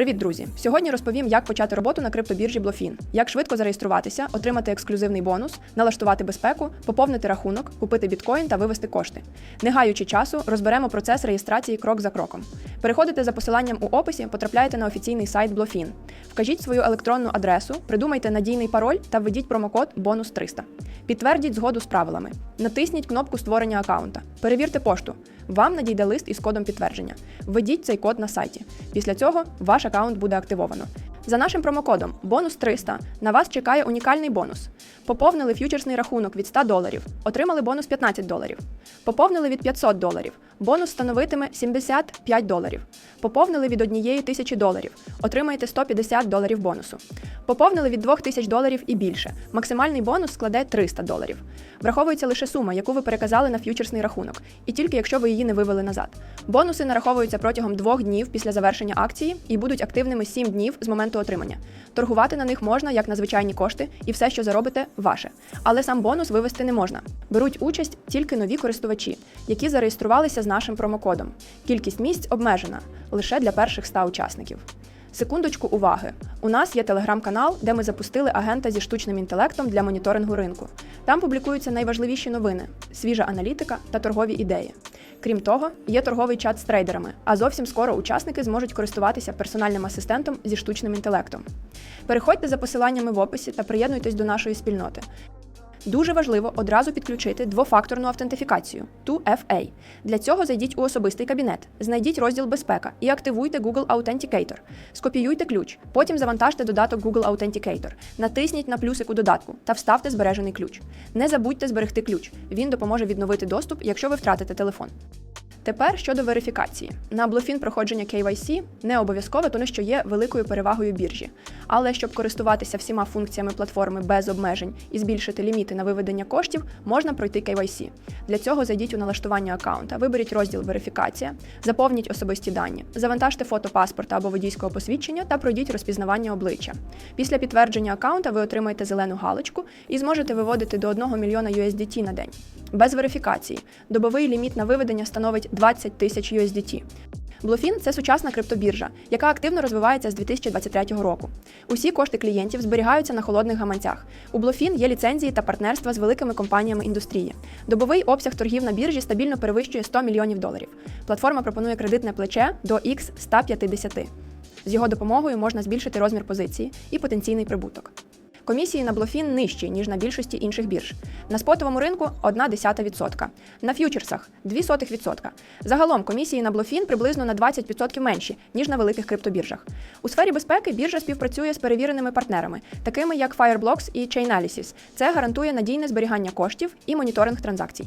Привіт, друзі! Сьогодні розповім, як почати роботу на криптобіржі Блофін, як швидко зареєструватися, отримати ексклюзивний бонус, налаштувати безпеку, поповнити рахунок, купити біткоін та вивести кошти. Не гаючи часу, розберемо процес реєстрації крок за кроком. Переходите за посиланням у описі, потрапляєте на офіційний сайт Blofin. Вкажіть свою електронну адресу, придумайте надійний пароль та введіть промокод бонус 300. Підтвердіть згоду з правилами. Натисніть кнопку створення аккаунта. Перевірте пошту. Вам надійде лист із кодом підтвердження. Введіть цей код на сайті. Після цього ваш аккаунт буде активовано. За нашим промокодом бонус 300 на вас чекає унікальний бонус. Поповнили ф'ючерсний рахунок від 100 доларів, отримали бонус 15 доларів. Поповнили від 500 доларів. Бонус становитиме 75 доларів. Поповнили від 1 тисячі доларів. Отримаєте 150 доларів бонусу. Поповнили від 2000 доларів і більше. Максимальний бонус складе 300 доларів. Враховується лише сума, яку ви переказали на ф'ючерсний рахунок, і тільки якщо ви її не вивели назад. Бонуси нараховуються протягом двох днів після завершення акції і будуть активними 7 днів з моменту отримання. Торгувати на них можна як на звичайні кошти, і все, що заробите, ваше. Але сам бонус вивести не можна. Беруть участь тільки нові користувачі, які зареєструвалися з нашим промокодом. Кількість місць обмежена лише для перших 100 учасників. Секундочку уваги. У нас є телеграм-канал, де ми запустили агента зі штучним інтелектом для моніторингу ринку. Там публікуються найважливіші новини, свіжа аналітика та торгові ідеї. Крім того, є торговий чат з трейдерами, а зовсім скоро учасники зможуть користуватися персональним асистентом зі штучним інтелектом. Переходьте за посиланнями в описі та приєднуйтесь до нашої спільноти. Дуже важливо одразу підключити двофакторну автентифікацію 2FA. Для цього зайдіть у особистий кабінет, знайдіть розділ Безпека і активуйте Google Authenticator. Скопіюйте ключ, потім завантажте додаток Google Authenticator, натисніть на плюсик у додатку та вставте збережений ключ. Не забудьте зберегти ключ. Він допоможе відновити доступ, якщо ви втратите телефон. Тепер щодо верифікації. На Bluefin проходження KYC не обов'язкове, тому що є великою перевагою біржі. Але щоб користуватися всіма функціями платформи без обмежень і збільшити ліміти на виведення коштів, можна пройти KYC. Для цього зайдіть у налаштування аккаунта, виберіть розділ Верифікація, заповніть особисті дані, завантажте фото паспорта або водійського посвідчення та пройдіть розпізнавання обличчя. Після підтвердження аккаунта ви отримаєте зелену галочку і зможете виводити до 1 мільйона USDT на день. Без верифікації. Добовий ліміт на виведення становить 20 тисяч USDT. Bluefin – це сучасна криптобіржа, яка активно розвивається з 2023 року. Усі кошти клієнтів зберігаються на холодних гаманцях. У Bluefin є ліцензії та партнерства з великими компаніями індустрії. Добовий обсяг торгів на біржі стабільно перевищує 100 мільйонів доларів. Платформа пропонує кредитне плече до X 150. З його допомогою можна збільшити розмір позиції і потенційний прибуток. Комісії на Блофін нижчі, ніж на більшості інших бірж. На спотовому ринку 1,1%. На ф'ючерсах 0,02%. Загалом комісії на Блофін приблизно на 20% менші, ніж на великих криптобіржах. У сфері безпеки біржа співпрацює з перевіреними партнерами, такими як Fireblocks і Chainalysis. Це гарантує надійне зберігання коштів і моніторинг транзакцій.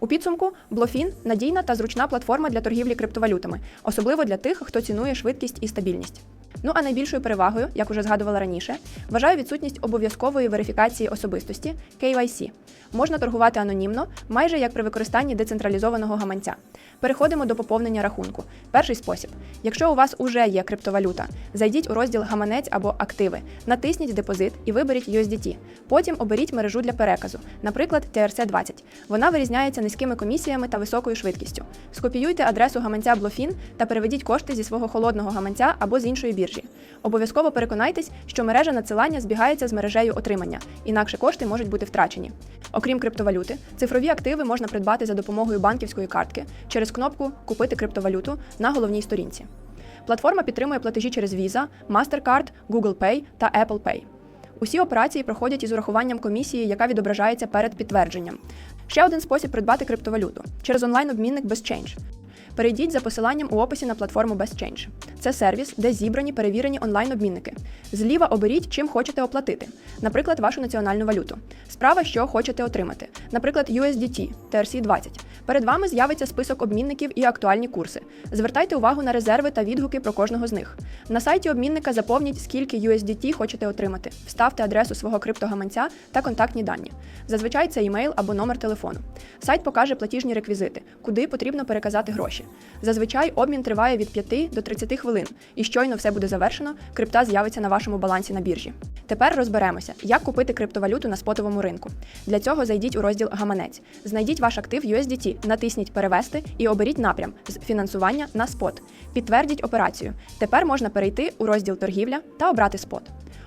У підсумку Блофін надійна та зручна платформа для торгівлі криптовалютами, особливо для тих, хто цінує швидкість і стабільність. Ну а найбільшою перевагою, як уже згадувала раніше, вважаю відсутність обов'язкової верифікації особистості KYC. Можна торгувати анонімно, майже як при використанні децентралізованого гаманця. Переходимо до поповнення рахунку. Перший спосіб: якщо у вас уже є криптовалюта, зайдіть у розділ Гаманець або Активи, натисніть депозит і виберіть USDT. Потім оберіть мережу для переказу, наприклад, TRC20. Вона вирізняється низькими комісіями та високою швидкістю. Скопіюйте адресу гаманця Blofin та переведіть кошти зі свого холодного гаманця або з іншої біржі. Обов'язково переконайтесь, що мережа надсилання збігається з мережею отримання, інакше кошти можуть бути втрачені. Окрім криптовалюти, цифрові активи можна придбати за допомогою банківської картки через кнопку Купити криптовалюту на головній сторінці. Платформа підтримує платежі через Visa, MasterCard, Google Pay та Apple Pay. Усі операції проходять із урахуванням комісії, яка відображається перед підтвердженням. Ще один спосіб придбати криптовалюту через онлайн-обмінник BestChange. Перейдіть за посиланням у описі на платформу BestChange. Це сервіс, де зібрані перевірені онлайн-обмінники. Зліва оберіть, чим хочете оплатити, наприклад, вашу національну валюту. Справа, що хочете отримати, наприклад, USDT, TRC20. Перед вами з'явиться список обмінників і актуальні курси. Звертайте увагу на резерви та відгуки про кожного з них. На сайті обмінника заповніть, скільки USDT хочете отримати, вставте адресу свого криптогаманця та контактні дані. Зазвичай це імейл або номер телефону. Сайт покаже платіжні реквізити, куди потрібно переказати гроші. Біржі. Зазвичай обмін триває від 5 до 30 хвилин, і щойно все буде завершено, крипта з'явиться на вашому балансі на біржі. Тепер розберемося, як купити криптовалюту на спотовому ринку. Для цього зайдіть у розділ Гаманець, знайдіть ваш актив USDT, натисніть Перевести і оберіть напрям з фінансування на спот. Підтвердіть операцію. Тепер можна перейти у розділ торгівля та обрати спот.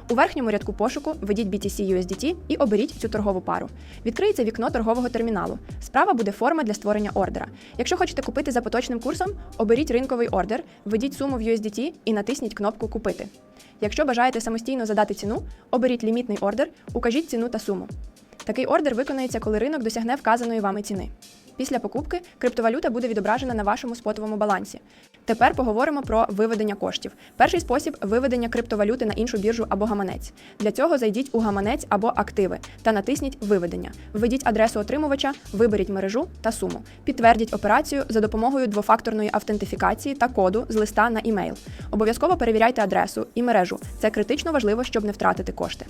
У верхньому рядку пошуку введіть BTC USDT і оберіть цю торгову пару. Відкриється вікно торгового терміналу. Справа буде форма для створення ордера. Якщо хочете купити за поточним курсом, оберіть ринковий ордер, введіть суму в USDT і натисніть кнопку Купити. Якщо бажаєте самостійно задати ціну, оберіть лімітний ордер, укажіть ціну та суму. Такий ордер виконається, коли ринок досягне вказаної вами ціни. Після покупки криптовалюта буде відображена на вашому спотовому балансі. Тепер поговоримо про виведення коштів. Перший спосіб виведення криптовалюти на іншу біржу або гаманець. Для цього зайдіть у гаманець або активи та натисніть Виведення. Введіть адресу отримувача, виберіть мережу та суму. Підтвердіть операцію за допомогою двофакторної автентифікації та коду з листа на імейл. Обов'язково перевіряйте адресу і мережу. Це критично важливо, щоб не втратити кошти.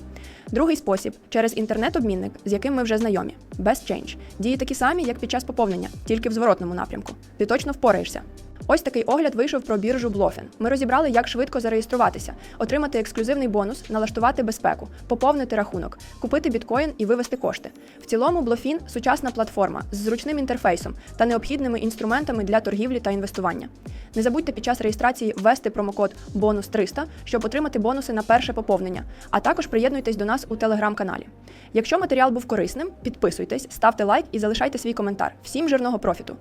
Другий спосіб через інтернет-обмінник, з яким ми вже знайомі. BestChange. Дії такі самі, як під час поповнення, тільки в зворотному напрямку. Ти точно впораєшся. Ось такий огляд вийшов про біржу Blofin. Ми розібрали, як швидко зареєструватися, отримати ексклюзивний бонус, налаштувати безпеку, поповнити рахунок, купити біткоін і вивести кошти. В цілому, Blofin – сучасна платформа з зручним інтерфейсом та необхідними інструментами для торгівлі та інвестування. Не забудьте під час реєстрації ввести промокод бонус 300, щоб отримати бонуси на перше поповнення. А також приєднуйтесь до нас у телеграм-каналі. Якщо матеріал був корисним, підписуйтесь, ставте лайк і залишайте свій коментар. Всім жирного профіту!